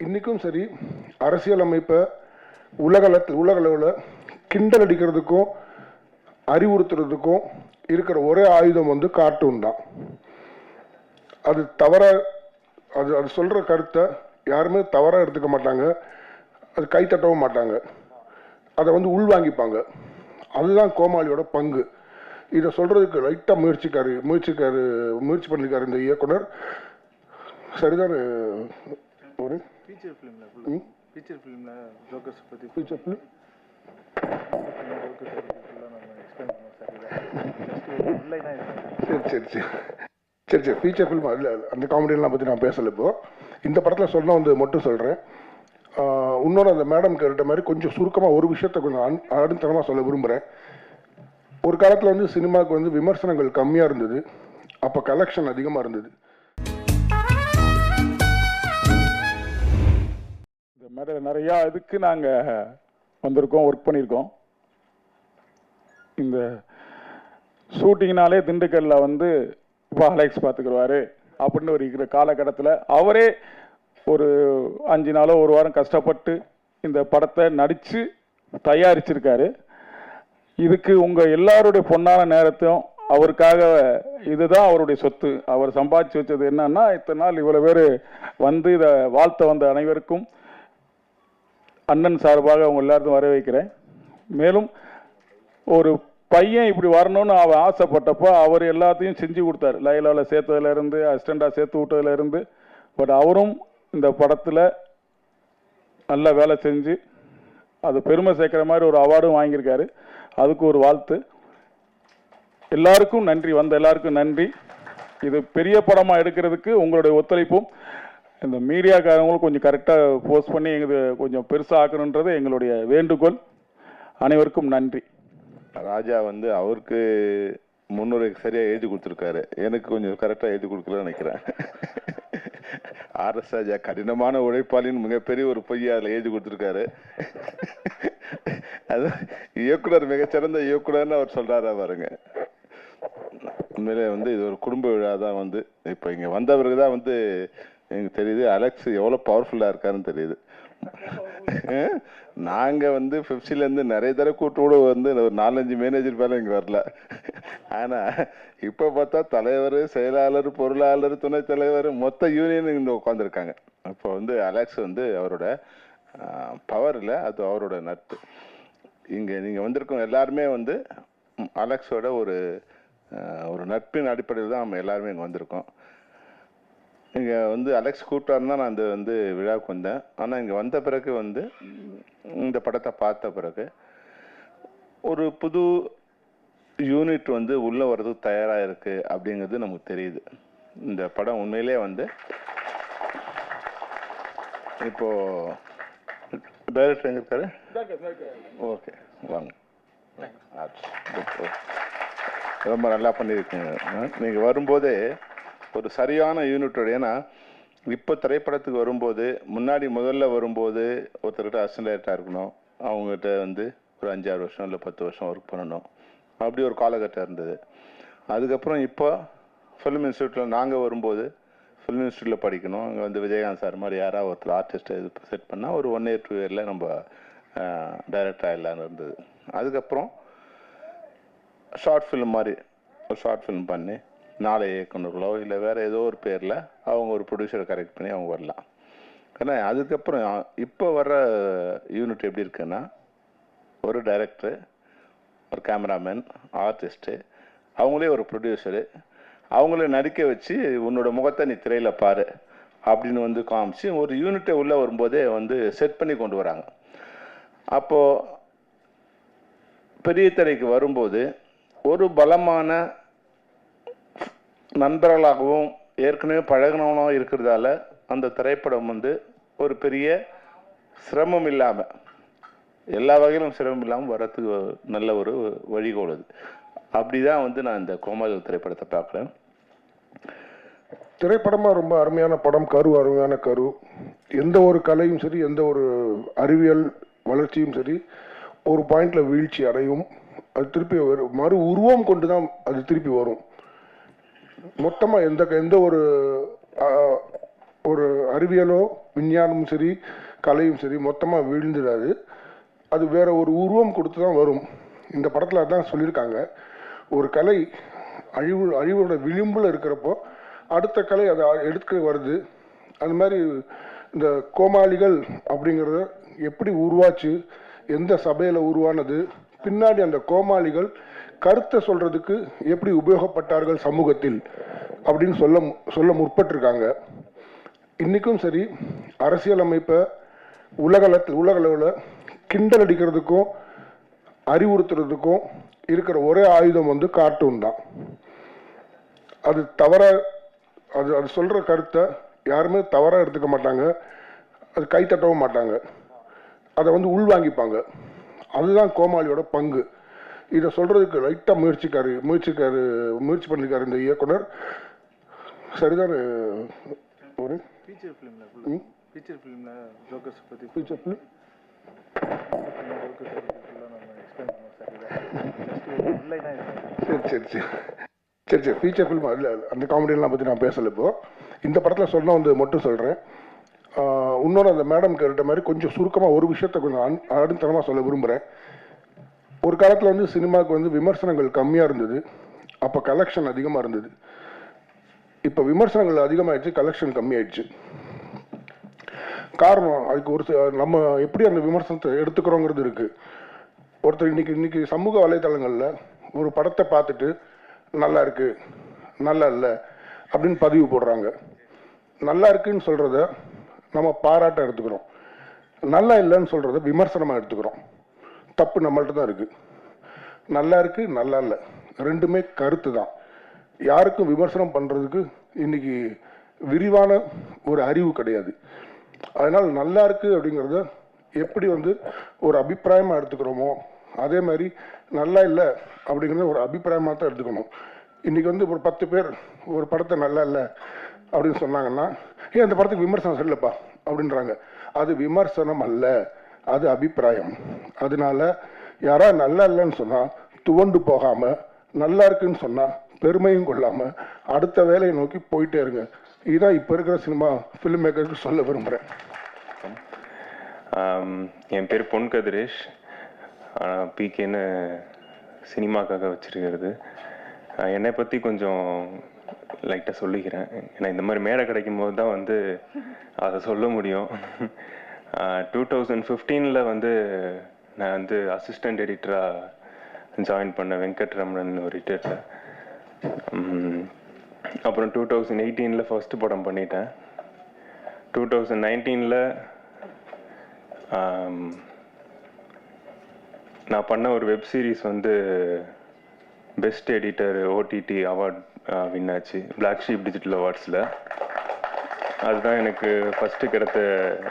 இன்றைக்கும் சரி அரசியலமைப்பை உலகளத்தில் உலகளவில் கிண்டல் அடிக்கிறதுக்கும் அறிவுறுத்துறதுக்கும் இருக்கிற ஒரே ஆயுதம் வந்து கார்ட்டூன் தான். அது தவற அது அது சொல்கிற கருத்தை யாருமே தவறாக எடுத்துக்க மாட்டாங்க. அது கை தட்டவும் மாட்டாங்க. அதை வந்து உள்வாங்கிப்பாங்க. அதுதான் கோமாளியோட பங்கு. இதை சொல்கிறதுக்கு லைட்டாக முயற்சிக்காரு முயற்சிக்காரு முயற்சி பண்ணியிருக்காரு இந்த இயக்குனர். சரிதான் ஒரு ஃபீச்சர் ஃபிலிமில் ஃபுல்லாக ஃபீச்சர் ஃபிலிமில் ஜோக்கர்ஸ் பற்றி ஃபியூச்சர் ஃபிலிம் ஜோக்கர்ஸ் பற்றி ஃபுல்லாக நம்ம எக்ஸ்பிளைன் பண்ணுவோம் சார் சரி சரி சரி. சரி சரி. ஃபீச்சர் ஃபிலிம் அதில் அந்த காமெடியெல்லாம் பற்றி நான் பேசலை இப்போ. இந்த படத்தில் சொன்ன வந்து மட்டும் சொல்கிறேன் இன்னொரு அந்த மேடம் கேட்ட மாதிரி கொஞ்சம் சுருக்கமாக ஒரு விஷயத்த கொஞ்சம் அடுத்தனமாக சொல்ல விரும்புகிறேன் ஒரு காலத்தில் வந்து சினிமாவுக்கு வந்து விமர்சனங்கள் கம்மியாக இருந்தது. அப்போ கலெக்ஷன் அதிகமாக இருந்தது. மாதிரி நிறையா இதுக்கு நாங்கள் வந்திருக்கோம் ஒர்க் பண்ணியிருக்கோம். இந்த ஷூட்டிங்னாலே திண்டுக்கல்ல வந்து இப்போ அலெக்ஸ் பார்த்துக்குருவாரு அப்படின்னு ஒரு இருக்கிற காலகட்டத்தில் அவரே ஒரு அஞ்சு நாளோ ஒரு வாரம் கஷ்டப்பட்டு இந்த படத்தை நடித்து தயாரிச்சிருக்காரு. இதுக்கு உங்கள் எல்லாருடைய பொன்னான நேரத்தையும் அவருக்காக இதுதான் அவருடைய சொத்து. அவர் சம்பாதிச்சு வச்சது என்னன்னா இத்தனை நாள் இவ்வளோ பேர் வந்து இதை வாழ்த்த வந்த அனைவருக்கும் அண்ணன் சார்பாக அவங்க எல்லாருக்கும் வர வைக்கிறேன் மேலும் ஒரு பையன் இப்படி வரணும்னு அவன் ஆசைப்பட்டப்போ அவர் எல்லாத்தையும் செஞ்சு கொடுத்தாரு. லைலாவில் சேர்த்ததுலேருந்து அசிஸ்டண்ட்டாக சேர்த்து விட்டதுல இருந்து. பட் அவரும் இந்த படத்தில் நல்ல வேலை செஞ்சு அது பெருமை சேர்க்குற மாதிரி ஒரு அவார்டும் வாங்கியிருக்காரு. அதுக்கு ஒரு வாழ்த்து. எல்லாருக்கும் நன்றி. வந்த எல்லாருக்கும் நன்றி. இது பெரிய படமாக எடுக்கிறதுக்கு உங்களுடைய ஒத்துழைப்பும் இந்த மீடியாக்காரங்களும் கொஞ்சம் கரெக்டாக போஸ்ட் பண்ணி எங்களுக்கு கொஞ்சம் பெருசாக ஆக்கணுன்றது எங்களுடைய வேண்டுகோள். அனைவருக்கும் நன்றி. ராஜா வந்து அவருக்கு முன்னுரை சரியாக எழுதி கொடுத்துருக்காரு. எனக்கு கொஞ்சம் கரெக்டாக எழுதி கொடுக்கலன்னு நினைக்கிறேன். ஆர்எஸ் ராஜா கடினமான உழைப்பாளின் மிகப்பெரிய ஒரு பொய்யை அதில் எழுதி கொடுத்துருக்காரு. அது இயக்குனர் மிகச்சிறந்த இயக்குனர்னு அவர் சொல்கிறாரா பாருங்க. உண்மையிலே வந்து இது ஒரு குடும்ப விழா தான் வந்து. இப்போ இங்கே வந்தவருக்கு தான் வந்து எனக்கு தெரியுது அலெக்ஸ் எவ்வளவு பவர்ஃபுல்லா இருக்காருன்னு தெரியுது. அஹ் நாங்க வந்து பிப்சில இருந்து நிறைய தடவை கூட்டு கூட வந்து ஒரு நாலஞ்சு மேனேஜர் பேரும் இங்க வரல. ஆனா இப்ப பார்த்தா தலைவர் செயலாளர் பொருளாளர் துணைத் தலைவர் மொத்த யூனியன் இங்க உட்காந்துருக்காங்க இப்போ வந்து அலெக்ஸ் வந்து அவரோட பவர் இல்ல அது அவரோட நட்பு. இங்க நீங்க வந்திருக்கோம் எல்லாருமே வந்து அலெக்ஸோட ஒரு ஒரு நட்பின் அடிப்படையில் தான் நம்ம எல்லாருமே இங்க வந்திருக்கோம். இங்க வந்து அலெக்ஸ் கூப்பிட்டாருன்னா நான் அந்த வந்து விழாவுக்கு வந்தேன். ஆனா இங்க வந்த பிறகு வந்து இந்த படத்தை பார்த்த பிறகு ஒரு புது யூனிட் வந்து உள்ள வர்றதுக்கு தயாரா இருக்கு அப்படிங்கிறது நமக்கு தெரியுது. இந்த படம் உண்மையிலே வந்து இப்போ டைரக்டர் எங்க இருக்காரு? ஓகே வாங்க. ரொம்ப நல்லா பண்ணியிருக்கீங்க. அஹ், நீங்க வரும்போதே ஒரு சரியான யூனிட்டோடு ஏன்னா இப்போ திரைப்படத்துக்கு வரும்போது முன்னாடி முதல்ல வரும்போது ஒருத்தர்கிட்ட அசன்டேட்டாக இருக்கணும். அவங்ககிட்ட வந்து ஒரு அஞ்சாறு வருஷம் இல்லை பத்து வருஷம் ஒர்க் பண்ணணும். அப்படி ஒரு காலகட்டம் இருந்தது. அதுக்கப்புறம் இப்போ ஃபிலிம் இன்ஸ்டியூட்டில் நாங்கள் வரும்போது ஃபிலிம் இன்ஸ்டியூட்டில் படிக்கணும். அங்கே வந்து விஜயகாந்த் சார் மாதிரி யாராவது ஒருத்தர் ஆர்டிஸ்ட்டை இது செட் பண்ணால் ஒரு ஒன் இயர் டூ இயரில் நம்ம டைரக்டர் ஆகிடலான்னு இருந்தது. அதுக்கப்புறம் ஷார்ட் ஃபிலிம் மாதிரி ஒரு ஷார்ட் ஃபிலிம் பண்ணி நாளை இயக்குனர்களோ இல்லை வேறு ஏதோ ஒரு பேரில் அவங்க ஒரு ப்ரொடியூசரை கரெக்ட் பண்ணி அவங்க வரலாம். ஏன்னா அதுக்கப்புறம் இப்போ வர்ற யூனிட் எப்படி இருக்குன்னா ஒரு டைரக்டரு ஒரு கேமராமேன் ஆர்டிஸ்ட்டு அவங்களே ஒரு ப்ரொடியூசரு அவங்கள நடிக்க வச்சு உன்னோட முகத்தை நீ திரையில் பாரு அப்படின்னு வந்து காமிச்சு ஒரு யூனிட்டை உள்ளே வரும்போதே வந்து செட் பண்ணி கொண்டு வராங்க. அப்போது பெரிய திரைக்கு வரும்போது ஒரு பலமான நண்பர்களாகவும் ஏற்கனவே பழகினவனும் இருக்கிறதால அந்த திரைப்படம் வந்து ஒரு பெரிய சிரமம் இல்லாமல் எல்லா வகையிலும் சிரமம் இல்லாமல் வர்றதுக்கு நல்ல ஒரு வழிகோல் அப்படி தான் வந்து நான் இந்த கோமாளி திரைப்படத்தை பார்க்குறேன். திரைப்படமாக ரொம்ப அருமையான படம் கரு அருமையான கரு. எந்த ஒரு கலையும் சரி எந்த ஒரு அறிவியல் வளர்ச்சியும் சரி ஒரு பாயிண்டில் வீழ்ச்சி அடையும். அது திருப்பி மறு உருவம் கொண்டு தான் அது திருப்பி வரும். மொத்தமாக எந்த எந்த ஒரு ஒரு அறிவியலோ விஞ்ஞானமும் சரி கலையும் சரி மொத்தமாக வீழ்ந்துடாது. அது வேற ஒரு உருவம் கொடுத்து தான் வரும். இந்த படத்தில் அதான் சொல்லியிருக்காங்க. ஒரு கலை அழிவு அழிவோட விளிம்பில் இருக்கிறப்போ அடுத்த கலை அதை எடுக்க வருது. அந்த மாதிரி இந்த கோமாளிகள் அப்படிங்கிறத எப்படி உருவாச்சு எந்த சபையில் உருவானது பின்னாடி அந்த கோமாளிகள் கருத்தை சொல்றதுக்கு எப்படி உபயோகப்பட்டார்கள் சமூகத்தில் அப்படின்னு சொல்ல சொல்ல முற்பட்டிருக்காங்க. இன்னைக்கும் சரி அரசியலமைப்பை உலகளத்தில் உலகளவில் கிண்டல் அடிக்கிறதுக்கும் அறிவுறுத்துறதுக்கும் இருக்கிற ஒரே ஆயுதம் வந்து கார்ட்டூன் தான். அது தவற அது அது சொல்கிற கருத்தை யாருமே தவறாக எடுத்துக்க மாட்டாங்க. அது கை தட்டவும் மாட்டாங்க. அதை வந்து உள்வாங்கிப்பாங்க. அதுதான் கோமாளியோட பங்கு. இதை சொல்றதுக்கு லைட்டாக முயற்சிக்காரு முயற்சிக்காரு முயற்சி பண்ணிருக்காரு இந்த இயக்குனர். சரிதான்? ஒரு. ஃபீச்சர் ஃபிலிமில் ஃபீச்சர் ஃபிலிமில் ஜோக்கர்ஸ் பற்றி ஃபியூச்சர் ஃபிலிம் சார் சரி சரி. சரி சரி. சரி ஃபீச்சர் ஃபிலிம் அதில் அந்த காமெடியெல்லாம் பற்றி நான் பேசலை இப்போ. இந்த படத்தில் சொன்ன வந்து மட்டும் சொல்கிறேன் இன்னொரு அந்த மேடம் கேட்ட மாதிரி கொஞ்சம் சுருக்கமாக ஒரு விஷயத்த கொஞ்சம் அன் அடுத்தனமாக சொல்ல விரும்புகிறேன் ஒரு காலத்தில் வந்து சினிமாவுக்கு வந்து விமர்சனங்கள் கம்மியாக இருந்தது. அப்போ கலெக்ஷன் அதிகமாக இருந்தது. இப்போ விமர்சனங்கள் அதிகமாகிடுச்சு கலெக்ஷன் கம்மியாயிடுச்சு. காரணம் அதுக்கு ஒரு சில- நம்ம எப்படி அந்த விமர்சனத்தை எடுத்துக்கிறோங்கிறது இருக்குது ஒருத்தர் இன்னைக்கு இன்னைக்கு சமூக வலைதளங்களில் ஒரு படத்தை பார்த்துட்டு நல்லா இருக்கு நல்லா இல்லை அப்படின்னு பதிவு போடுறாங்க. நல்லா இருக்குன்னு சொல்கிறத நம்ம பாராட்ட எடுத்துக்கிறோம். நல்லா இல்லைன்னு சொல்கிறத விமர்சனமாக எடுத்துக்கிறோம். தப்பு நம்மள்ட்ட தான் இருக்குது நல்லா இருக்குது நல்லா இல்லை. ரெண்டுமே கருத்து தான். யாருக்கும் விமர்சனம் பண்ணுறதுக்கு இன்னைக்கு விரிவான ஒரு அறிவு கிடையாது. அதனால் நல்லா இருக்குது அப்படிங்கிறத எப்படி வந்து ஒரு அபிப்பிராயமாக எடுத்துக்கிறோமோ அதே மாதிரி நல்லா இல்லை அப்படிங்கிறத ஒரு அபிப்பிராயமாக தான் எடுத்துக்கணும். இன்றைக்கி வந்து ஒரு பத்து பேர் ஒரு படத்தை நல்லா இல்லை அப்படின்னு சொன்னாங்கன்னா ஏன் அந்த படத்துக்கு விமர்சனம் சரியில்லைப்பா அப்படின்றாங்க. அது விமர்சனம் அல்ல. அது அபிப்பிராயம். அதனால யாரா நல்லா இல்லைன்னு சொன்னா துவண்டு போகாம நல்லா இருக்குன்னு சொன்னா பெருமையும் கொள்ளாம அடுத்த வேலையை நோக்கி போயிட்டே இருங்க. இதுதான் இப்ப இருக்கிற சினிமா ஃபிலிம் மேக்கருக்கு சொல்ல விரும்புறேன். என் பேர் பொன் கதிரேஷ். பிகேன்னு சினிமாக்காக வச்சிருக்கிறது. என்னை பற்றி கொஞ்சம் லைட்டாக சொல்லிக்கிறேன். ஏன்னா இந்த மாதிரி மேடை கிடைக்கும் போது தான் வந்து அதை சொல்ல முடியும். டூ தௌசண்ட் ஃபிஃப்டீனில் வந்து நான் வந்து அசிஸ்டண்ட் எடிட்டராக ஜாயின் பண்ண வெங்கட்ரமணன் ஒரு எடிட்டரில் அப்புறம் டூ தௌசண்ட் எயிட்டீனில் ஃபஸ்ட்டு படம் பண்ணிட்டேன். டூ தௌசண்ட் நைன்டீனில் நான் பண்ண ஒரு வெப் சீரிஸ் வந்து best editor OTT award win ஆச்சு. பிளாக் ஷீப் டிஜிட்டல் அவார்ட்ஸில் அதுதான் எனக்கு ஃபஸ்ட்டு கிடைத்த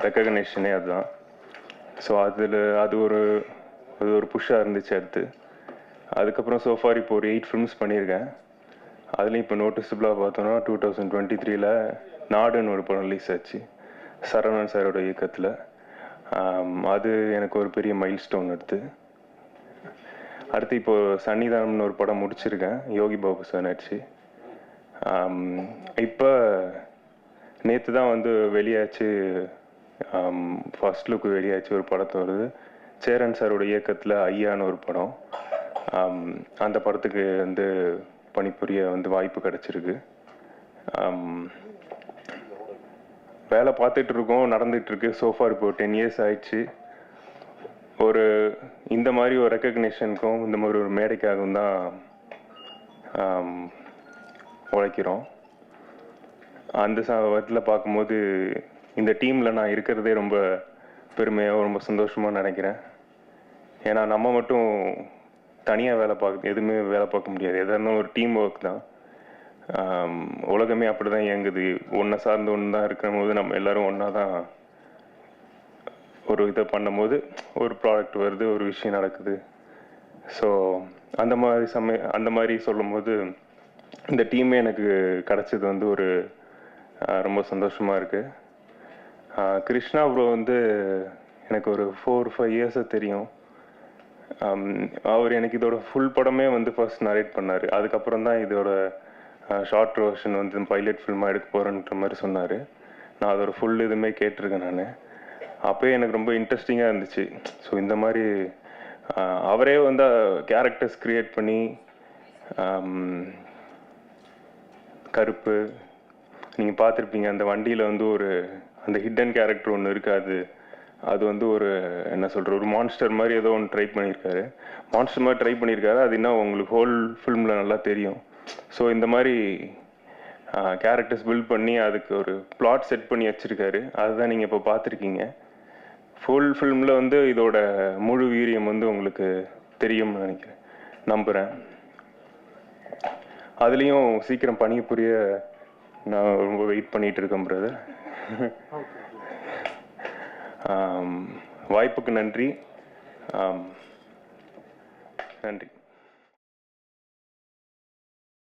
ரெக்கக்னேஷனே அதுதான். ஸோ அதில் அது ஒரு அது ஒரு புஷ்ஷாக இருந்துச்சு அடுத்து. அதுக்கப்புறம் சோஃபார் இப்போ ஒரு எயிட் ஃபிலிம்ஸ் பண்ணியிருக்கேன். அதுலேயும் இப்போ நோட்டிஸபிளாக பார்த்தோன்னா டூ தௌசண்ட் டுவெண்ட்டி த்ரீல நாடுன்னு ஒரு படம் ரிலீஸ் ஆச்சு. சரவணன் சாரோட இயக்கத்தில். அது எனக்கு ஒரு பெரிய மைல் ஸ்டோன் எடுத்து அடுத்து இப்போ சன்னிதானம்னு ஒரு படம் முடிச்சிருக்கேன். யோகி பாபு சார் நடிச்சு இப்போ நேற்று தான் வந்து வெளியாச்சு ஃபர்ஸ்ட் லுக் வெளியாச்சு ஒரு படத்தை வருது. சேரன் சாரோட இயக்கத்தில் ஐயான்னு ஒரு படம். அந்த படத்துக்கு வந்து பணிபுரிய வந்து வாய்ப்பு கிடச்சிருக்கு. வேலை பார்த்துட்டு இருக்கோம் நடந்துட்டு இருக்கு. சோஃபார் இப்போ டென் இயர்ஸ் ஆயிடுச்சு. ஒரு இந்த மாதிரி ஒரு ரெக்கக்னேஷனுக்கும் இந்த மாதிரி ஒரு மேடைக்காகவும் தான் உழைக்கிறோம். அந்த விதத்தில் பார்க்கும்போது இந்த டீமில் நான் இருக்கிறதே ரொம்ப பெருமையாக ரொம்ப சந்தோஷமாக நினைக்கிறேன். ஏன்னா நம்ம மட்டும் தனியாக வேலை பார்க்க எதுவுமே வேலை பார்க்க முடியாது. எதாக இருந்தாலும் ஒரு டீம் ஒர்க் தான். உலகமே அப்படி தான் இயங்குது. ஒன்றை சார்ந்து ஒன்று தான் இருக்கிற போது நம்ம எல்லாரும் ஒன்றா தான் ஒரு இதை பண்ணும்போது ஒரு ப்ராடக்ட் வருது ஒரு விஷயம் நடக்குது. ஸோ அந்த மாதிரி சமய அந்த மாதிரி சொல்லும்போது இந்த டீமே எனக்கு கிடச்சது வந்து ஒரு ரொம்ப சந்தோஷமாக இருக்குது கிருஷ்ணா ப்ரோ வந்து எனக்கு ஒரு ஃபோர் ஃபைவ் இயர்ஸாக தெரியும். அவர் எனக்கு இதோட ஃபுல் படமே வந்து ஃபர்ஸ்ட் நரேட் பண்ணார். அதுக்கப்புறம் தான் இதோட ஷார்ட் வெர்ஷன் வந்து பைலட் ஃபில்மாக எடுக்க போகிறேன்ற மாதிரி சொன்னார். நான் அதோட ஃபுல் இதுவுமே கேட்டிருக்கேன் நான். அப்போயே எனக்கு ரொம்ப இன்ட்ரெஸ்டிங்காக இருந்துச்சு. ஸோ இந்த மாதிரி அவரே வந்து கேரக்டர்ஸ் க்ரியேட் பண்ணி கருப்பு நீங்கள் பார்த்துருப்பீங்க அந்த வண்டியில் வந்து ஒரு அந்த ஹிடன் கேரக்டர் ஒன்று இருக்காது. அது வந்து ஒரு என்ன சொல்கிற ஒரு மான்ஸ்டர் மாதிரி ஏதோ ஒன்று ட்ரை பண்ணியிருக்காரு மான்ஸ்டர் மாதிரி ட்ரை பண்ணியிருக்காரு அது இன்னும் உங்களுக்கு ஹோல் ஃபில்மில் நல்லா தெரியும். ஸோ இந்த மாதிரி கேரக்டர்ஸ் பில்ட் பண்ணி அதுக்கு ஒரு பிளாட் செட் பண்ணி வச்சுருக்காரு. அதுதான் நீங்கள் இப்போ பார்த்துருக்கீங்க. ஃபுல் ஃபிலிமில் வந்து இதோட முழு வீரியம் வந்து உங்களுக்கு தெரியும்னு நினைக்கிறேன். நம்புகிறேன் அதுலேயும் சீக்கிரம் பணிய புரிய நான் ரொம்ப வெயிட் பண்ணிட்டு இருக்கேன் பிரதர் வாய்ப்புக்கு நன்றி. நன்றி.